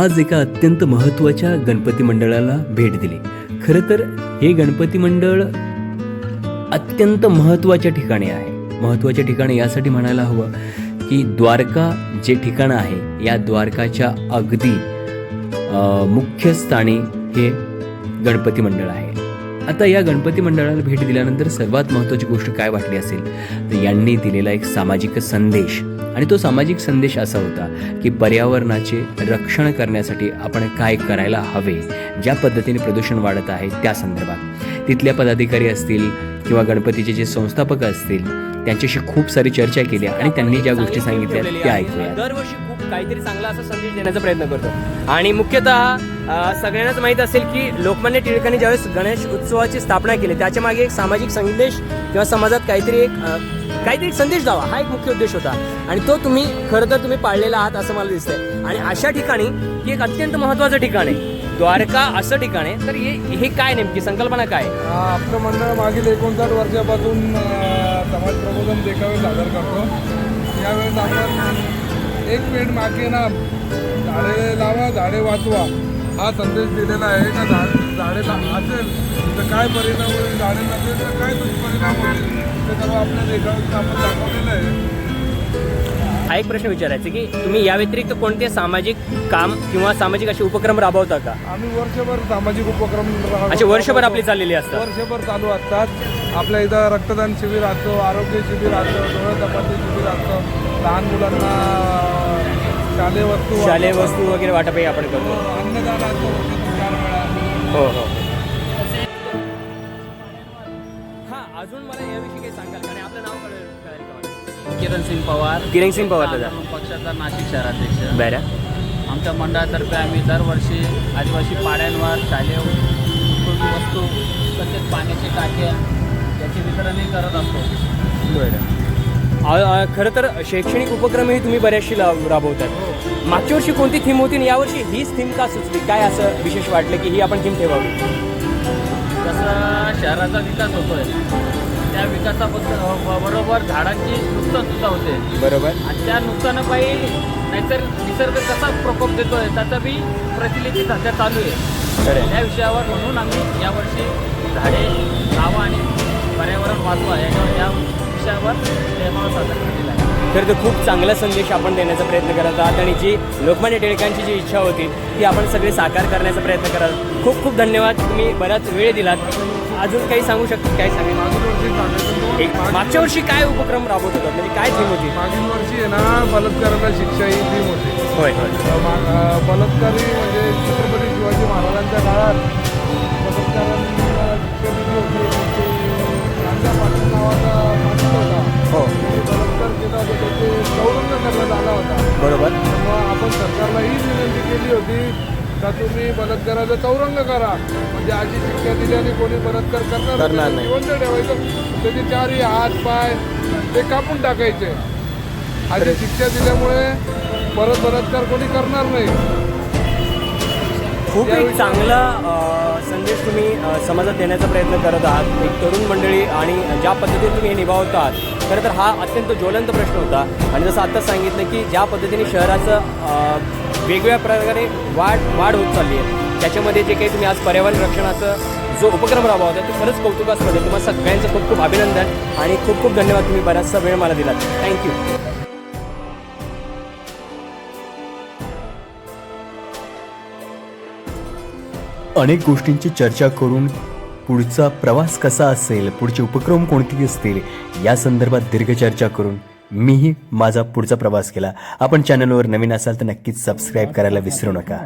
आज एका अत्यंत महत्त्वाच्या गणपती मंडळाला भेट दिली. खरं तर हे गणपती मंडळ अत्यंत महत्त्वाच्या ठिकाणी आहे. महत्त्वाच्या ठिकाणी यासाठी म्हणायला हवं की द्वारका जे ठिकाण आहे या द्वारकाच्या अगदी मुख्य स्थानी हे गणपती मंडळ आहे. आता या गणपती मंडळाला भेट दिल्यानंतर सर्वात महत्त्वाची गोष्ट काय वाटली असेल? तर यांनी दिलेला एक सामाजिक संदेश. आणि तो सामाजिक संदेश असा होता की पर्यावरणाचे रक्षण करण्यासाठी आपण काय करायला हवे ज्या पद्धतीने प्रदूषण वाढत आहे त्या संदर्भात. तिथल्या पदाधिकारी असतील किंवा गणपतीचे जे संस्थापक असतील त्यांच्याशी खूप सारी चर्चा केली आणि त्यांनी ज्या गोष्टी सांगितल्या त्या ऐकूया दरवर्षी काहीतरी चांगला असा संदेश देण्याचा प्रयत्न करतो. आणि मुख्यतः सगळ्यांनाच माहीत असेल की लोकमान्य टिळकांनी ज्यावेळेस गणेश उत्सवाची स्थापना केली त्याच्यामागे एक सामाजिक संदेश किंवा समाजात काहीतरी एक काहीतरी एक संदेश द्यावा. हा एक मुख्य उद्देश होता. आणि तो तुम्ही खरं तर तुम्ही पाळलेला आहात असं मला दिसतंय. आणि अशा ठिकाणी ही एक अत्यंत महत्त्वाचं ठिकाण आहे. द्वारका असं ठिकाण आहे. तर हे हे काय नेमकी? संकल्पना काय आपलं म्हणणं मागील एकोणसाठ वर्षापासून समाज प्रबोधन देखावे सादर करतो. यावेळेस आपण एक पेड मागे ना. झाडे लावा झाडे वाचवा. हा संदेश दिलेला आहे का झाड झाडे असेल तर काय परिणाम होईल? झाडे नसेल तर काय दुष्परिणाम होईल? ते सर्व आपल्या देखाव्यात आपण दाखवलेलं आहे. हा एक प्रश्न विचारायचा की तुम्ही या व्यतिरिक्त कोणते सामाजिक काम किंवा सामाजिक असे उपक्रम राबवता का? आम्ही वर्षभर सामाजिक उपक्रम राबवतो. असे वर्षभर आपली चाललेली असतात. वर्षभर चालू असतात. आपल्या इथं रक्तदान शिबिर असतो आरोग्य शिबिर असतं डोळे तपासणी शिबिर असतं. लहान मुलांना शालेय वस्तू शालेय वस्तू वगैरे वाटपही आपण करतो. अन्नदान चार वेळा. हो हो हा. अजून मला याविषयी काही सांगाल? का आणि आपलं नाव कळेल? किरण सिंग पवार. किरण सिंग पवार दादा. पक्षाचा नाशिक शहराध्यक्ष. बरं. आमच्या मंडळातर्फे आम्ही दरवर्षी आदिवासी पाड्यांवर शालेय वस्तू तसेच पाण्याचे टाके याचे वितरणही करत असतो. बरं. खरं तर शैक्षणिक उपक्रमही तुम्ही बऱ्याचशी राबवतात. मागच्या वर्षी कोणती थीम होती आणि यावर्षी हीच थीम का सुचली? काय असं विशेष वाटलं की ही आपण थीम ठेवावी? जसा शहराचा विकास होतोय त्या विकासाबद्दल बरोबर झाडांची नुकसान सुद्धा होते. बरोबर. आणि त्या नुकसानापायी नाहीतर निसर्ग कसा प्रकोप देतोय त्याचा बी प्रतिलिपी सध्या चालू आहे. या विषयावर म्हणून आम्ही यावर्षी झाडे लावा आणि पर्यावरण वाचवा याच्यावर या विषयावर प्रेमावर सादर केलेला आहे. खरं तर खूप चांगला संदेश आपण देण्याचा प्रयत्न करत आहात आणि जी लोकमान्य टिळकांची जी इच्छा होती ती आपण सगळे साकार करण्याचा प्रयत्न करत खूप खूप धन्यवाद. तुम्ही बराच वेळ दिलात. अजून काही सांगू शकता? काय सांगेल? एक तो- मागच्या वर्षी काय उपक्रम राबवत होतात म्हणजे काय थीम होती? मागील वर्षी आहे ना बलात्काराला शिक्षा ही थीम होती. होय. बलात्कारी म्हणजे छत्रपती शिवाजी महाराजांच्या काळात बलात्कारांना बरोबर. तेव्हा आपण सरकारला ही विनंती केली होती का तुम्ही बलात्काराचा चौरंग करा. म्हणजे अशी शिक्षा दिल्याने कोणी बलात्कार करणार करणार नाही. जिवंत ठेवायचं. त्याचे चारही हात पाय ते कापून टाकायचे. अशी शिक्षा दिल्यामुळे परत बलात्कार कोणी करणार नाही. खूप एक चांगला अ, संदेश तुम्ही समाजात देण्याचा प्रयत्न करत आहात. एक तरुण मंडळी आणि ज्या पद्धतीने तुम्ही हे निभावत आहात खरं तर हा अत्यंत ज्वलंत प्रश्न होता. आणि जसं आत्ता सांगितलं की ज्या पद्धतीने शहराचं वेगवेगळ्या प्रकारे वाढ वाढ होत चालली आहे. त्याच्यामध्ये जे काही तुम्ही आज पर्यावरण रक्षणाचं जो उपक्रम राबवता ते खरंच कौतुकास्पद आहे. तुम्हाला सगळ्यांचं खूप खूप अभिनंदन आणि खूप खूप धन्यवाद तुम्ही बराचसा वेळ मला दिलात. थँक्यू अनेक गोष्टींची चर्चा करून पुढचा प्रवास कसा असेल पुढचे उपक्रम कोणते असतील या संदर्भात दीर्घ चर्चा करून मीही माझा पुढचा प्रवास केला. आपण चॅनलवर नवीन असाल तर नक्कीच सबस्क्राईब करायला विसरू नका.